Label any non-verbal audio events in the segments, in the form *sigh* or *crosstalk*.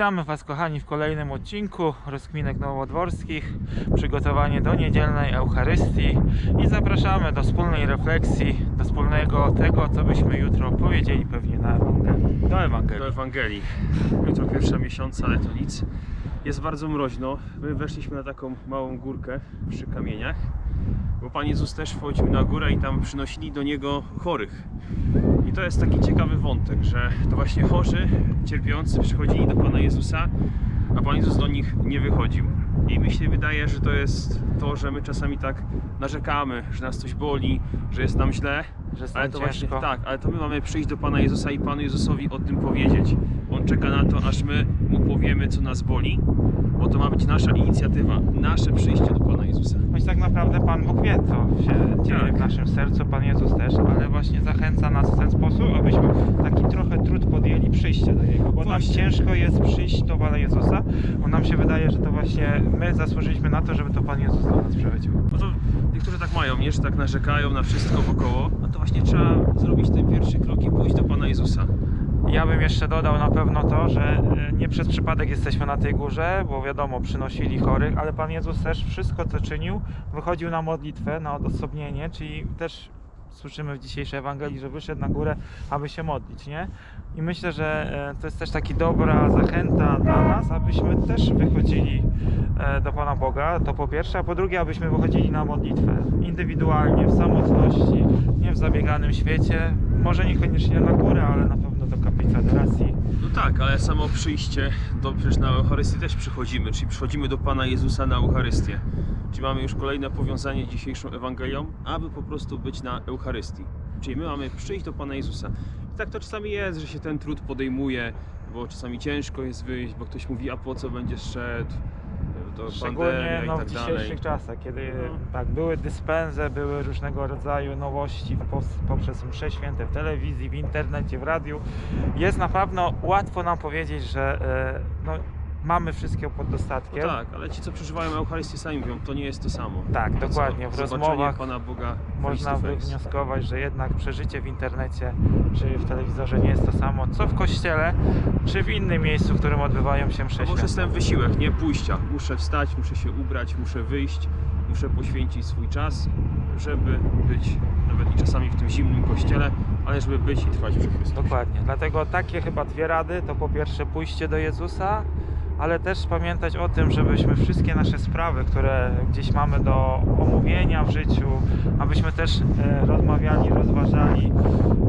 Witamy Was kochani w kolejnym odcinku Rozkminek Nowodworskich Przygotowanie do niedzielnej Eucharystii I zapraszamy do wspólnej refleksji Do wspólnego tego, co byśmy jutro powiedzieli pewnie na Ewangelii Do Ewangelii do Ewangelii. *laughs* Jutro pierwsza miesiąca, ale to nic. Jest bardzo mroźno. My weszliśmy na taką małą górkę przy kamieniach, bo Pan Jezus też wchodził na górę i tam przynosili do Niego chorych. I to jest taki ciekawy wątek, że to właśnie chorzy, cierpiący przychodzili do Pana Jezusa, a Pan Jezus do nich nie wychodził. I mi się wydaje, że to jest to, że my czasami tak narzekamy, że nas coś boli, że jest nam źle, Że jest ale to właśnie ciężko. tak, ale to my mamy przyjść do Pana Jezusa i Panu Jezusowi o tym powiedzieć. On czeka na to, aż my mu powiemy, co nas boli, bo to ma być nasza inicjatywa, nasze przyjście do Pana Jezusa. Choć tak naprawdę Pan Bóg wie, co się dzieje Tak. w naszym sercu, Pan Jezus też, ale właśnie zachęca nas w ten sposób, abyśmy taki trochę trud podjęli przyjście Właśnie. ciężko jest przyjść do Pana Jezusa, bo nam się wydaje, że to właśnie my zasłużyliśmy na to, żeby to Pan Jezus do nas przychodził. No to niektórzy tak mają, nie? Że tak narzekają na wszystko wokoło, a to właśnie trzeba zrobić ten pierwszy krok i pójść do Pana Jezusa. Ja bym jeszcze dodał na pewno to, że e, nie przez przypadek jesteśmy na tej górze, bo wiadomo, przynosili chorych, ale Pan Jezus też wszystko, co czynił, wychodził na modlitwę, na odosobnienie, czyli też słyszymy w dzisiejszej Ewangelii, że wyszedł na górę, aby się modlić, nie? I myślę, że e, to jest też taka dobra zachęta dla nas, abyśmy też wychodzili e, do Pana Boga, to po pierwsze, a po drugie, abyśmy wychodzili na modlitwę indywidualnie, w samotności, nie w zabieganym świecie, może niekoniecznie na górę, ale na pewno do kaplicy adoracji. No tak, ale samo przyjście, do, przecież na Eucharystię też przychodzimy, czyli przychodzimy do Pana Jezusa na Eucharystię. Czyli mamy już kolejne powiązanie z dzisiejszą Ewangelią, aby po prostu być na Eucharystii. Czyli my mamy przyjść do Pana Jezusa. I tak to czasami jest, że się ten trud podejmuje, bo czasami ciężko jest wyjść, bo ktoś mówi, a po co będziesz szedł, Szczególnie no, i w tak dzisiejszych dalej. czasach, kiedy No. tak, były dyspense, były różnego rodzaju nowości pos- poprzez msze święte w telewizji, w internecie, w radiu. Jest na pewno łatwo nam powiedzieć, że e, no, mamy wszystkiego pod No dostatkiem. tak, ale ci, co przeżywają Eucharystię, sami mówią, to nie jest to samo. Tak, To co? dokładnie. W Zobaczenie rozmowach Pana Boga Można wywnioskować, że jednak przeżycie w internecie czy w telewizorze nie jest to samo, co w kościele, czy w innym miejscu, w którym odbywają się msze No bo już święte. jest ten wysiłek, nie pójścia. Muszę wstać, muszę się ubrać, muszę wyjść, muszę poświęcić swój czas, żeby być nawet i czasami w tym zimnym kościele, ale żeby być i trwać przy Chrystusie. Dokładnie. Dlatego takie chyba dwie rady to po pierwsze pójście do Jezusa, ale też pamiętać o tym, żebyśmy wszystkie nasze sprawy, które gdzieś mamy do omówienia w życiu, abyśmy też e, rozmawiali, rozważali,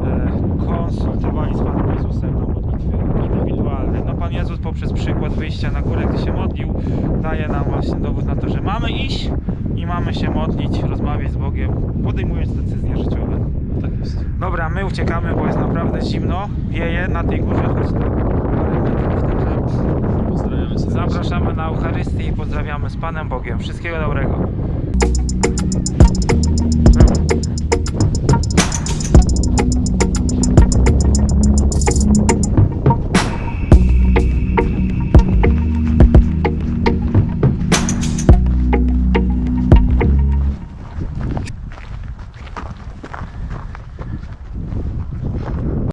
e, konsultowali z Panem Jezusem na modlitwie indywidualnej. No Pan Jezus poprzez przykład wyjścia na górę, gdy się modlił, daje nam właśnie dowód na to, że mamy iść i mamy się modlić, rozmawiać z Bogiem, podejmując decyzje życiowe. Tak jest. Dobra, my uciekamy, bo jest naprawdę zimno, wieje na tej górze, choć to parę metrów, także Pozdrawiamy serdecznie. Zapraszamy na Eucharystię i pozdrawiamy z Panem Bogiem. Wszystkiego dobrego.